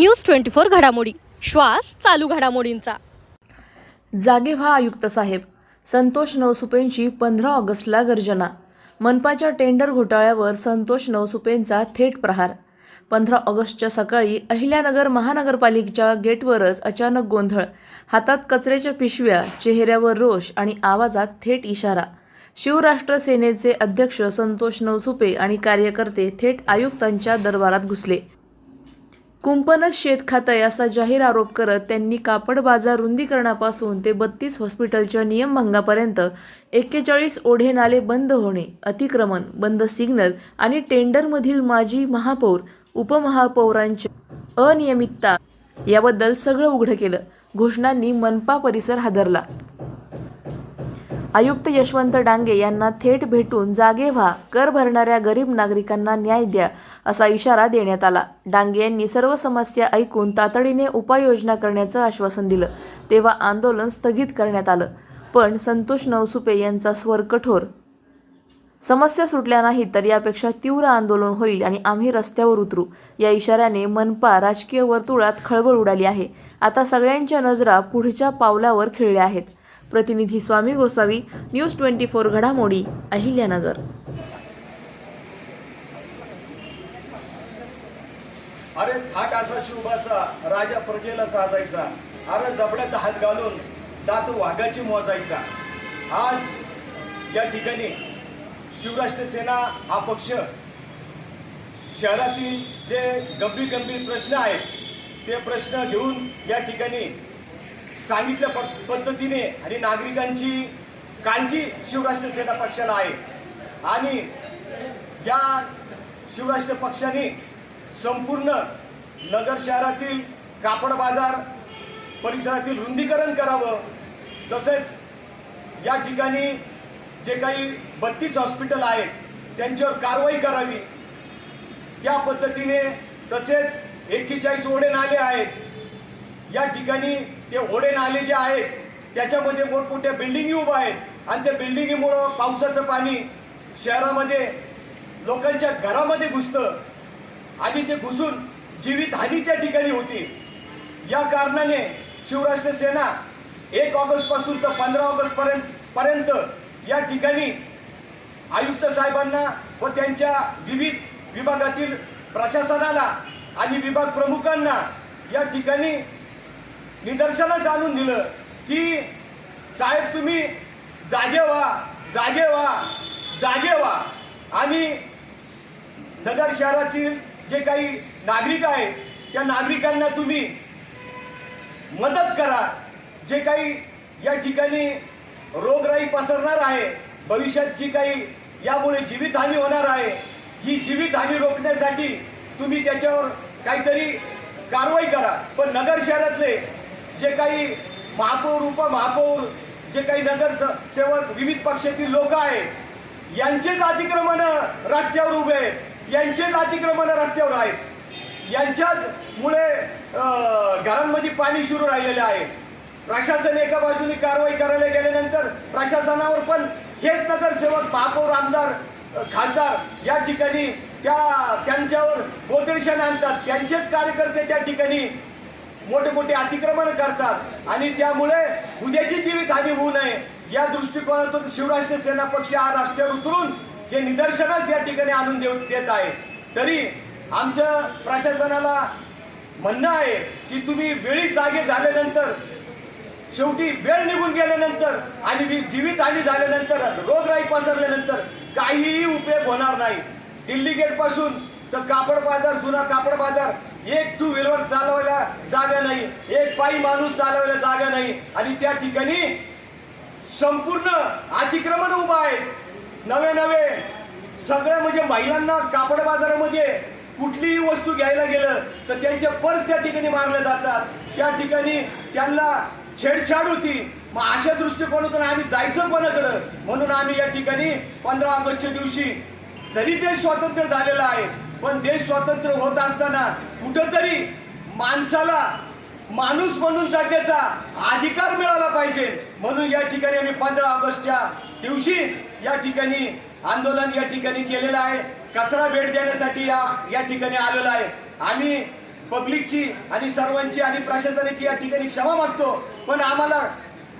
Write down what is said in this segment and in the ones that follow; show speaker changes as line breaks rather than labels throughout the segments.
News twenty four घडामोडी. श्वास चालू घडामोडींचा.
जागे व्हा आयुक्त साहेब. संतोष नवसुपेंची पंधरा ऑगस्टला गर्जना. मनपाच्या टेंडर घोटाळ्यावर संतोष नवसुपेंचा थेट प्रहार. पंधरा ऑगस्टच्या सकाळी अहिल्यानगर महानगरपालिकेच्या गेटवरच अचानक गोंधळ. हातात कचऱ्याच्या पिशव्या चेहऱ्यावर रोष आणि आवाजात थेट इशारा. शिवराष्ट्र सेनेचे अध्यक्ष संतोष नवसुपे आणि कार्यकर्ते थेट आयुक्तांच्या दरबारात घुसले. कुंपणच शेत खातंय असा जाहीर आरोप करत त्यांनी कापड बाजार रुंदीकरणापासून ते बत्तीस हॉस्पिटलच्या नियमभंगापर्यंत एक्केचाळीस ओढे नाले बंद होणे अतिक्रमण बंद सिग्नल आणि टेंडरमधील माजी महापौर उपमहापौरांच्या अनियमितता याबद्दल सगळं उघडं केलं. घोषणांनी मनपा परिसर हादरला. आयुक्त यशवंत डांगे यांना थेट भेटून जागे व्हा कर भरणाऱ्या गरीब नागरिकांना न्याय द्या असा इशारा देण्यात आला. डांगे यांनी सर्व समस्या ऐकून तातडीने उपाययोजना करण्याचं आश्वासन दिलं. तेव्हा आंदोलन स्थगित करण्यात आलं. पण संतोष नवसुपे यांचा स्वर कठोर. समस्या सुटल्या नाही तर यापेक्षा तीव्र आंदोलन होईल आणि आम्ही रस्त्यावर उतरू. या इशाऱ्याने मनपा राजकीय वर्तुळात खळबळ उडाली आहे. आता सगळ्यांच्या नजरा पुढच्या पावलावर खिळल्या आहेत. प्रतिनिधी Swami Gosavi news twenty four घडामोडी अहिल्यानगर.
अरे थाट असा शिवबाचा राजा प्रजेला साजायचा. अरे जबड्यात हात घालून दात वाघाची मोजायचा. आज या ठिकाणी शिवराष्ट्र सेना हा पक्ष शहरातील जे गंभीर गंभीर प्रश्न आहेत ते प्रश्न घेऊन या ठिकाणी सांगितल्या प- पद्धतीने आणि नागरिकांची काळजी शिवराष्ट्र सेना पक्षाला आहे. आणि या शिवराष्ट्र पक्षाने संपूर्ण नगर शहरातील कापड बाजार परिसरातील रुंदीकरण करावं. तसेच या ठिकाणी जे काही बत्तीस हॉस्पिटल आहेत त्यांच्यावर कारवाई करावी. त्या पद्धतीने तसेच एक्केचाळीस ओढे नाले आहेत. या ठिकाणी ते ओढे नाले जे आहेत त्याच्यामध्ये मोठमोठ्या बिल्डिंगी उभ्या आहेत. आणि त्या बिल्डिंगीमुळं पावसाचं पाणी शहरामध्ये लोकांच्या घरामध्ये घुसतं. आणि ते घुसून जीवितहानी त्या ठिकाणी होती. या कारणाने शिवराष्ट्र सेना एक ऑगस्टपासून तर पंधरा ऑगस्टपर्यंत पर्यंत या ठिकाणी आयुक्त साहेबांना व त्यांच्या विविध विभागातील प्रशासनाला आणि विभाग प्रमुखांना या ठिकाणी निदर्शनास आणून दिलं की साहेब तुम्ही जागे व्हा जागे व्हा जागे व्हा. आणि नगर शहरातील जे काही नागरिक आहेत त्या नागरिकांना तुम्ही मदत करा. जे काही या ठिकाणी रोगराई पसरणार आहे भविष्यात जी काही यामुळे जीवितहानी होणार आहे ही जीवितहानी रोखण्यासाठी तुम्ही त्याच्यावर काहीतरी कारवाई करा. पण नगर शहरातले जे काही महापौर उपमहापौर जे काही नगर सेवक विविध पक्षातील लोक आहेत यांचेच अतिक्रमण रस्त्यावर उभे आहेत. यांचेच अतिक्रमण रस्त्यावर आहेत. यांच्याच मुळे घरांमध्ये पाणी सुरू राहिलेलं आहे. प्रशासन एका बाजूने कारवाई करायला गेल्यानंतर प्रशासनावर पण हेच नगरसेवक महापौर आमदार खासदार या ठिकाणी त्या त्यांच्यावर गोदर्शन आणतात. त्यांचेच कार्यकर्ते त्या ठिकाणी मोठे मोठे अतिक्रमण करतात. आणि त्यामुळे उद्याची जीवित हानी होऊ नये. या दृष्टिकोनातून शिवराष्ट्र सेना पक्ष हा रस्त्यावर उतरून हे निदर्शनच या ठिकाणी आणून देऊ देत आहे. तरी आमचं प्रशासनाला म्हणणं आहे की तुम्ही वेळी जागे झाल्यानंतर शेवटी वेळ निघून गेल्यानंतर आणि वि- जीवित हानी झाल्यानंतर रोगराई पसरल्यानंतर काहीही उपयोग होणार नाही. दिल्ली गेटपासून तर कापड बाजार जुना कापड बाजार एक टू व्हीलर चालवायला जागा नाही एक पायी माणूस चालवायला जागा नाही आणि त्या ठिकाणी संपूर्ण अतिक्रमण उभं आहे. नवे नवे सगळं म्हणजे महिलांना कापड बाजारामध्ये कुठलीही वस्तू घ्यायला गेलं तर त्यांचे पर्स त्या ठिकाणी मारले जातात. त्या ठिकाणी त्यांना छेडछाड होती. मग अशा दृष्टिकोनातून आम्ही जायचं कोणाकडं? म्हणून आम्ही या ठिकाणी पंधरा ऑगस्टच्या दिवशी जरी देश स्वातंत्र्य झालेला आहे पण देश स्वातंत्र्य होत असताना कुठंतरी माणसाला माणूस म्हणून जगण्याचा अधिकार मिळाला पाहिजे. म्हणून या ठिकाणी आम्ही पंधरा ऑगस्टच्या दिवशी या ठिकाणी आंदोलन या ठिकाणी केलेलं आहे. कचरा भेट देण्यासाठी या या ठिकाणी आलेलो आहे. आम्ही पब्लिकची आणि सर्वांची आणि प्रशासनाची या ठिकाणी क्षमा मागतो. पण आम्हाला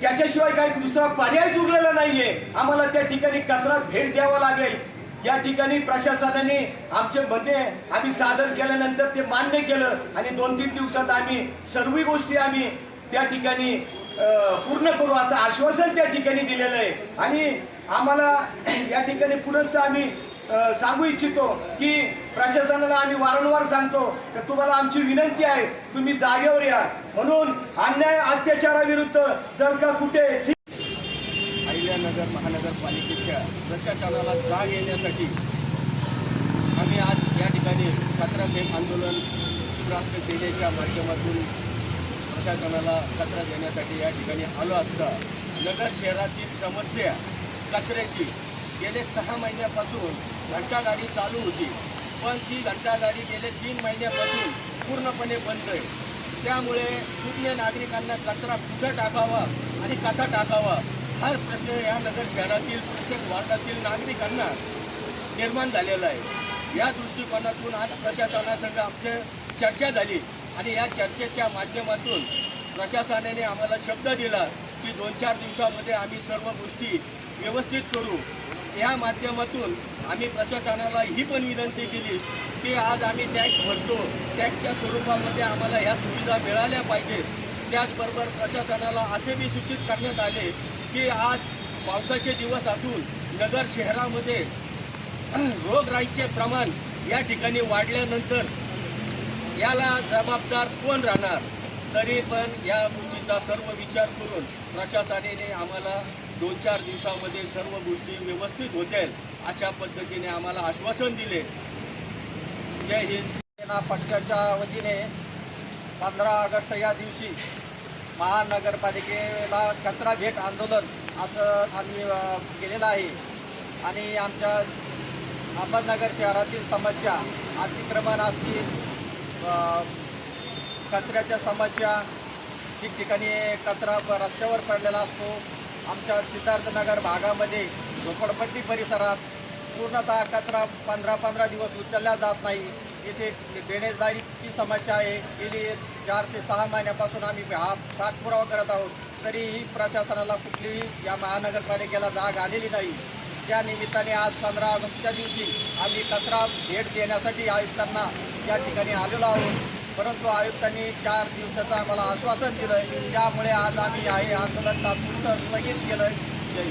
त्याच्याशिवाय काही दुसरा पर्याय उरलेला नाहीये. आम्हाला त्या ठिकाणी कचरा भेट द्यावा लागेल. या ठिकाणी प्रशासनाने आमचे म्हणणे आम्ही सादर केल्यानंतर ते मान्य केलं आणि दोन तीन दिवसात आम्ही सर्व गोष्टी आम्ही त्या ठिकाणी पूर्ण करू असं आश्वासन त्या ठिकाणी दिलेलं आहे. आणि आम्हाला या ठिकाणी पुनश्च आम्ही सांगू इच्छितो की प्रशासनाला आम्ही वारंवार सांगतो की तुम्हाला आमची विनंती आहे तुम्ही जागेवर या. म्हणून अन्याय अत्याचाराविरुद्ध जर का कुठे
नगर महानगरपालिकेच्या प्रशासनाला जाग येण्यासाठी आम्ही आज या ठिकाणी कचरा फेक आंदोलन राष्ट्र सेनेच्या माध्यमातून प्रशासनाला कचरा देण्यासाठी या ठिकाणी आलो असता नगर शहरातील समस्या कचऱ्याची गेले सहा महिन्यापासून घंटागाडी चालू होती. पण ती घंटागाडी गेले तीन महिन्यापासून पूर्णपणे बंद आहे. त्यामुळे पूर्ण नागरिकांना कचरा कुठं टाकावा आणि कसा टाकावा हाच प्रश्न या नगर शहरातील प्रत्येक वार्डातील नागरिकांना निर्माण झालेला आहे. या दृष्टिकोनातून आज प्रशासनासंग आमची चर्चा झाली आणि या चर्चेच्या माध्यमातून प्रशासनाने आम्हाला शब्द दिला की दोन चार दिवसामध्ये आम्ही सर्व गोष्टी व्यवस्थित करू. या माध्यमातून आम्ही प्रशासनाला ही पण विनंती केली की आज आम्ही टॅक्स भरतो. टॅक्सच्या स्वरूपामध्ये आम्हाला ह्या सुविधा मिळाल्या पाहिजेत. त्याचबरोबर प्रशासनाला असे बी सूचित करण्यात आले की आज पावसाचे दिवस असून नगर शहरामध्ये रोगराईचे प्रमाण या ठिकाणी वाढल्यानंतर याला जबाबदार कोण राहणार? तरी पण या गोष्टीचा सर्व विचार करून प्रशासनाने आम्हाला दोन चार दिवसामध्ये सर्व गोष्टी व्यवस्थित होतील अशा पद्धतीने आम्हाला आश्वासन दिले. जय हिंद.
सेना पक्षाच्या वतीने पंधरा ऑगस्ट या दिवशी महानगरपालिकेला कचरा भेट आंदोलन असं आम्ही केलेलं आहे. आणि आमच्या अहमदनगर शहरातील समस्या अतिक्रमण असतील कचऱ्याच्या समस्या ठिकठिकाणी कचरा रस्त्यावर पडलेला असतो. आमच्या सिद्धार्थनगर भागामध्ये झोपडपट्टी परिसरात पूर्णतः कचरा पंधरा पंधरा दिवस उचलला जात नाही. इथे ड्रेनेजदारीची समस्या आहे गेली चार ते सहा महिन्यापासून आम्ही हा पाठपुरावा करत आहोत. तरीही प्रशासनाला कुठलीही या महानगरपालिकेला जाग आलेली नाही. त्या निमित्ताने आज पंधरा ऑगस्टच्या दिवशी आम्ही कचरा भेट देण्यासाठी आयुक्तांना या ठिकाणी आलेलो आहोत. परंतु आयुक्तांनी चार दिवसाचं आम्हाला आश्वासन दिलं त्यामुळे आज आम्ही हे आंदोलन तात्पुरतं स्थगित केलं जय